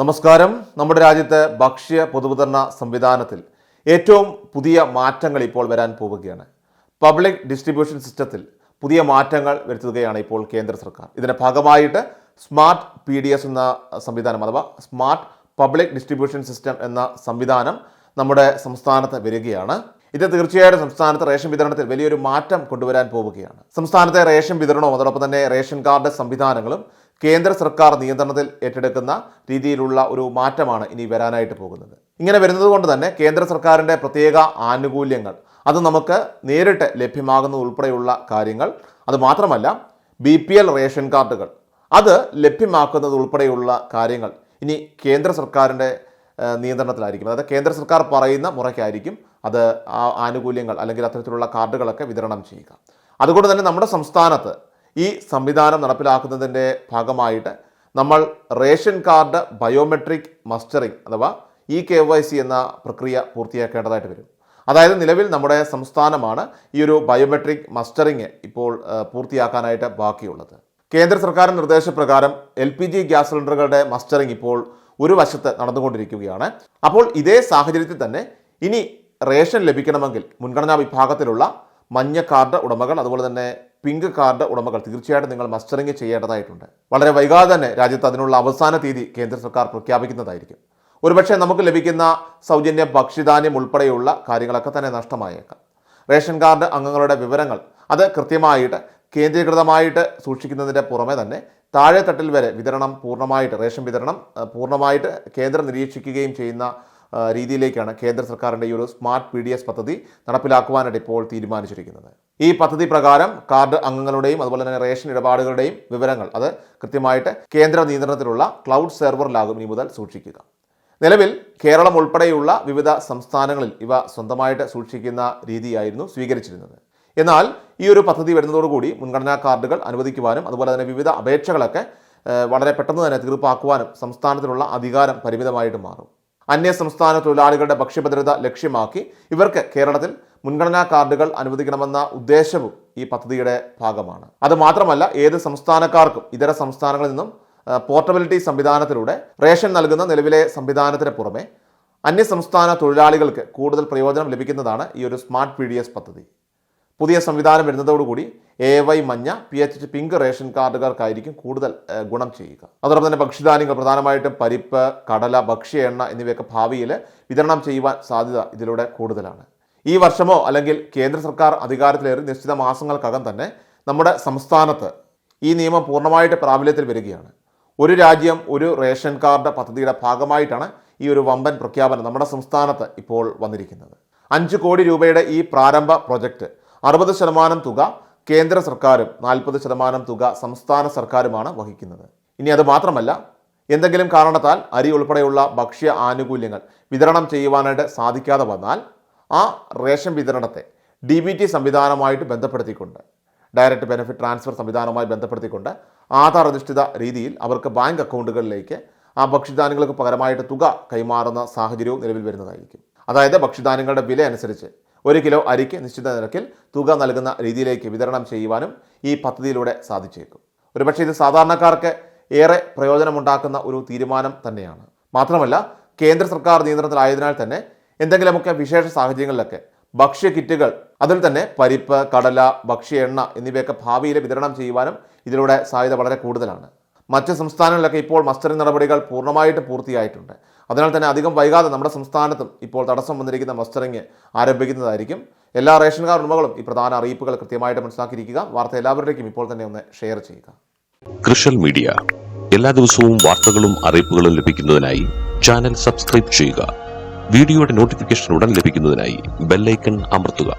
നമസ്കാരം. നമ്മുടെ രാജ്യത്തെ ഭക്ഷ്യ പൊതുവിതരണ സംവിധാനത്തിൽ ഏറ്റവും പുതിയ മാറ്റങ്ങൾ ഇപ്പോൾ വരാൻ പോവുകയാണ്. പബ്ലിക് ഡിസ്ട്രിബ്യൂഷൻ സിസ്റ്റത്തിൽ പുതിയ മാറ്റങ്ങൾ വരുത്തുകയാണ് ഇപ്പോൾ കേന്ദ്ര സർക്കാർ. ഇതിന്റെ ഭാഗമായിട്ട് സ്മാർട്ട് പി ഡി എസ് എന്ന സംവിധാനം അഥവാ സ്മാർട്ട് പബ്ലിക് ഡിസ്ട്രിബ്യൂഷൻ സിസ്റ്റം എന്ന സംവിധാനം നമ്മുടെ സംസ്ഥാനത്ത് വരികയാണ്. ഇത് തീർച്ചയായിട്ടും സംസ്ഥാനത്ത് റേഷൻ വിതരണത്തിൽ വലിയൊരു മാറ്റം കൊണ്ടുവരാൻ പോവുകയാണ്. സംസ്ഥാനത്തെ റേഷൻ വിതരണവും അതോടൊപ്പം തന്നെ റേഷൻ കാർഡ് സംവിധാനങ്ങളും കേന്ദ്ര സർക്കാർ നിയന്ത്രണത്തിൽ ഏറ്റെടുക്കുന്ന രീതിയിലുള്ള ഒരു മാറ്റമാണ് ഇനി വരാനായിട്ട് പോകുന്നത്. ഇങ്ങനെ വരുന്നത് കൊണ്ട് തന്നെ കേന്ദ്ര സർക്കാരിന്റെ പ്രത്യേക ആനുകൂല്യങ്ങൾ അത് നമുക്ക് നേരിട്ട് ലഭ്യമാകുന്ന ഉൾപ്പെടെയുള്ള കാര്യങ്ങൾ അത് മാത്രമല്ല ബി പി എൽ റേഷൻ കാർഡുകൾ അത് ലഭ്യമാക്കുന്നത് ഉൾപ്പെടെയുള്ള കാര്യങ്ങൾ ഇനി കേന്ദ്ര സർക്കാരിന്റെ നിയന്ത്രണത്തിലായിരിക്കും. അതായത് കേന്ദ്ര സർക്കാർ പറയുന്ന മുറയ്ക്കായിരിക്കും അത് ആനുകൂല്യങ്ങൾ അല്ലെങ്കിൽ അത്തരത്തിലുള്ള കാർഡുകളൊക്കെ വിതരണം ചെയ്യുക. അതുകൊണ്ട് തന്നെ നമ്മുടെ സംസ്ഥാനത്ത് ഈ സംവിധാനം നടപ്പിലാക്കുന്നതിന്റെ ഭാഗമായിട്ട് നമ്മൾ റേഷൻ കാർഡ് ബയോമെട്രിക് മസ്റ്ററിംഗ് അഥവാ ഇ കെ വൈ സി എന്ന പ്രക്രിയ പൂർത്തിയാക്കേണ്ടതായിട്ട് വരും. അതായത് നിലവിൽ നമ്മുടെ സംസ്ഥാനമാണ് ഈ ഒരു ബയോമെട്രിക് മസ്റ്ററിംഗ് ഇപ്പോൾ പൂർത്തിയാക്കാനായിട്ട് ബാക്കിയുള്ളത്. കേന്ദ്ര സർക്കാർ നിർദ്ദേശപ്രകാരം എൽ പി ജി ഗ്യാസ് സിലിണ്ടറുകളുടെ മസ്റ്ററിംഗ് ഇപ്പോൾ ഒരു വശത്ത് നടന്നുകൊണ്ടിരിക്കുകയാണ്. അപ്പോൾ ഇതേ സാഹചര്യത്തിൽ തന്നെ ഇനി റേഷൻ ലഭിക്കണമെങ്കിൽ മുൻഗണനാ വിഭാഗത്തിലുള്ള മഞ്ഞ കാർഡ് ഉടമകൾ അതുപോലെ തന്നെ പിങ്ക് കാർഡ് ഉടമകൾ തീർച്ചയായിട്ടും നിങ്ങൾ മസ്റ്ററിംഗ് ചെയ്യേണ്ടതായിട്ടുണ്ട്. വളരെ വൈകാതെ തന്നെ രാജ്യത്ത് അതിനുള്ള അവസാന തീയതി കേന്ദ്ര സർക്കാർ പ്രഖ്യാപിക്കുന്നതായിരിക്കും. ഒരുപക്ഷെ നമുക്ക് ലഭിക്കുന്ന സൗജന്യ ഭക്ഷ്യധാന്യം ഉൾപ്പെടെയുള്ള കാര്യങ്ങളൊക്കെ തന്നെ നഷ്ടമായേക്കാം. റേഷൻ കാർഡ് അംഗങ്ങളുടെ വിവരങ്ങൾ അത് കൃത്യമായിട്ട് കേന്ദ്രീകൃതമായിട്ട് സൂക്ഷിക്കുന്നതിന്റെ പുറമെ തന്നെ താഴെത്തട്ടിൽ വരെ വിതരണം പൂർണമായിട്ട് റേഷൻ വിതരണം പൂർണമായിട്ട് കേന്ദ്രം നിരീക്ഷിക്കുകയും ചെയ്യുന്ന രീതിയിലേക്കാണ് കേന്ദ്ര സർക്കാരിന്റെ ഈ ഒരു സ്മാർട്ട് പി ഡി എസ് പദ്ധതി നടപ്പിലാക്കുവാനായിട്ട് ഇപ്പോൾ തീരുമാനിച്ചിരിക്കുന്നത്. ഈ പദ്ധതി പ്രകാരം കാർഡ് അംഗങ്ങളുടെയും അതുപോലെ തന്നെ റേഷൻ ഇടപാടുകളുടെയും വിവരങ്ങൾ അത് കൃത്യമായിട്ട് കേന്ദ്ര നിയന്ത്രണത്തിലുള്ള ക്ലൗഡ് സെർവറിലാകും ഇനി മുതൽ സൂക്ഷിക്കുക. നിലവിൽ കേരളം ഉൾപ്പെടെയുള്ള വിവിധ സംസ്ഥാനങ്ങളിൽ ഇവ സ്വന്തമായിട്ട് സൂക്ഷിക്കുന്ന രീതിയായിരുന്നു സ്വീകരിച്ചിരുന്നത്. എന്നാൽ ഈ ഒരു പദ്ധതി വരുന്നതോടുകൂടി മുൻഗണനാ കാർഡുകൾ അനുവദിക്കുവാനും അതുപോലെ തന്നെ വിവിധ അപേക്ഷകളൊക്കെ വളരെ പെട്ടെന്ന് തന്നെ തീർപ്പാക്കുവാനും സംസ്ഥാനത്തിനുള്ള അധികാരം പരിമിതമായിട്ട് മാറും. അന്യ സംസ്ഥാന തൊഴിലാളികളുടെ ഭക്ഷ്യഭദ്രത ലക്ഷ്യമാക്കി ഇവർക്ക് കേരളത്തിൽ മുൻഗണനാ കാർഡുകൾ അനുവദിക്കണമെന്ന ഉദ്ദേശവും ഈ പദ്ധതിയുടെ ഭാഗമാണ്. അത് മാത്രമല്ല ഏത് സംസ്ഥാനക്കാർക്കും ഇതര സംസ്ഥാനങ്ങളിൽ നിന്നും പോർട്ടബിലിറ്റി സംവിധാനത്തിലൂടെ റേഷൻ നൽകുന്ന നിലവിലെ സംവിധാനത്തിന് പുറമെ അന്യസംസ്ഥാന തൊഴിലാളികൾക്ക് കൂടുതൽ പ്രയോജനം ലഭിക്കുന്നതാണ് ഈ ഒരു സ്മാർട്ട് പി പദ്ധതി. പുതിയ സംവിധാനം വരുന്നതോടുകൂടി എ വൈ മഞ്ഞ പി എച്ച് പിങ്ക് റേഷൻ കാർഡുകാർക്കായിരിക്കും കൂടുതൽ ഗുണം ചെയ്യുക. അതോടൊപ്പം തന്നെ ഭക്ഷ്യധാന്യങ്ങൾ പ്രധാനമായിട്ടും പരിപ്പ് കടല ഭക്ഷ്യ എണ്ണ എന്നിവയൊക്കെ ഭാവിയിൽ വിതരണം ചെയ്യുവാൻ സാധ്യത ഇതിലൂടെ കൂടുതലാണ്. ഈ വർഷമോ അല്ലെങ്കിൽ കേന്ദ്ര സർക്കാർ അധികാരത്തിലേറി നിശ്ചിത മാസങ്ങൾക്കകം തന്നെ നമ്മുടെ സംസ്ഥാനത്ത് ഈ നിയമം പൂർണമായിട്ട് പ്രാബല്യത്തിൽ വരികയാണ്. ഒരു രാജ്യം ഒരു റേഷൻ കാർഡ് പദ്ധതിയുടെ ഭാഗമായിട്ടാണ് ഈ ഒരു വമ്പൻ പ്രഖ്യാപനം നമ്മുടെ സംസ്ഥാനത്ത് ഇപ്പോൾ വന്നിരിക്കുന്നത്. അഞ്ച് കോടി രൂപയുടെ ഈ പ്രാരംഭ പ്രൊജക്റ്റ് അറുപത് ശതമാനം തുക കേന്ദ്ര സർക്കാരും നാൽപ്പത് ശതമാനം തുക സംസ്ഥാന സർക്കാരുമാണ് വഹിക്കുന്നത്. ഇനി അത് മാത്രമല്ല എന്തെങ്കിലും കാരണത്താൽ അരി ഉൾപ്പെടെയുള്ള ഭക്ഷ്യ ആനുകൂല്യങ്ങൾ വിതരണം ചെയ്യുവാനായിട്ട് സാധിക്കാതെ വന്നാൽ ആ റേഷൻ വിതരണത്തെ ഡി ബി ടി സംവിധാനമായിട്ട് ബന്ധപ്പെടുത്തിക്കൊണ്ട് ഡയറക്റ്റ് ബെനിഫിറ്റ് ട്രാൻസ്ഫർ സംവിധാനവുമായി ബന്ധപ്പെടുത്തിക്കൊണ്ട് ആധാർ അധിഷ്ഠിത രീതിയിൽ അവർക്ക് ബാങ്ക് അക്കൗണ്ടുകളിലേക്ക് ആ ഭക്ഷ്യധാന്യങ്ങൾക്ക് പകരമായിട്ട് തുക കൈമാറുന്ന സാഹചര്യവും നിലവിൽ വരുന്നതായിരിക്കും. അതായത് ഭക്ഷ്യധാന്യങ്ങളുടെ വില അനുസരിച്ച് ഒരു കിലോ അരിക്ക് നിശ്ചിത നിരക്കിൽ തുക നൽകുന്ന രീതിയിലേക്ക് വിതരണം ചെയ്യുവാനും ഈ പദ്ധതിയിലൂടെ സാധിച്ചേക്കും. ഒരുപക്ഷെ ഇത് സാധാരണക്കാർക്ക് ഏറെ പ്രയോജനമുണ്ടാക്കുന്ന ഒരു തീരുമാനം തന്നെയാണ്. മാത്രമല്ല കേന്ദ്ര സർക്കാർ നിയന്ത്രണത്തിലായതിനാൽ തന്നെ എന്തെങ്കിലുമൊക്കെ വിശേഷ സാഹചര്യങ്ങളിലൊക്കെ ഭക്ഷ്യ കിറ്റുകൾ അതിൽ തന്നെ പരിപ്പ് കടല ഭക്ഷ്യ എണ്ണ എന്നിവയൊക്കെ ഭാവിയിൽ വിതരണം ചെയ്യുവാനും ഇതിലൂടെ സാധ്യത വളരെ കൂടുതലാണ്. മറ്റ് സംസ്ഥാനങ്ങളിലൊക്കെ ഇപ്പോൾ മസ്റ്ററിംഗ് നടപടികൾ പൂർണമായിട്ട് പൂർത്തിയായിട്ടുണ്ട്. അതിനാൽ തന്നെ അധികം വൈകാതെ നമ്മുടെ സംസ്ഥാനത്തും ഇപ്പോൾ തടസ്സം വന്നിരിക്കുന്ന മസ്റ്ററിങ് ആരംഭിക്കുന്നതായിരിക്കും. എല്ലാ റേഷൻ കാർഡ് ഉടമകളും ഈ പ്രധാന അറിയിപ്പുകൾ കൃത്യമായിട്ട് മനസ്സിലാക്കിയിരിക്കുക. വാർത്ത എല്ലാവരിലേക്കും ഇപ്പോൾ തന്നെ ഒന്ന് ഷെയർ ചെയ്യുക. Social media. എല്ലാ ദിവസവും വാർത്തകളും അറിയിപ്പുകളും ലഭിക്കുന്നതിനായി ചാനൽ സബ്സ്ക്രൈബ് ചെയ്യുക. വീഡിയോയുടെ നോട്ടിഫിക്കേഷൻ ഉടൻ ലഭിക്കുന്നതിനായി ബെല്ലൈക്കൺ അമർത്തുക.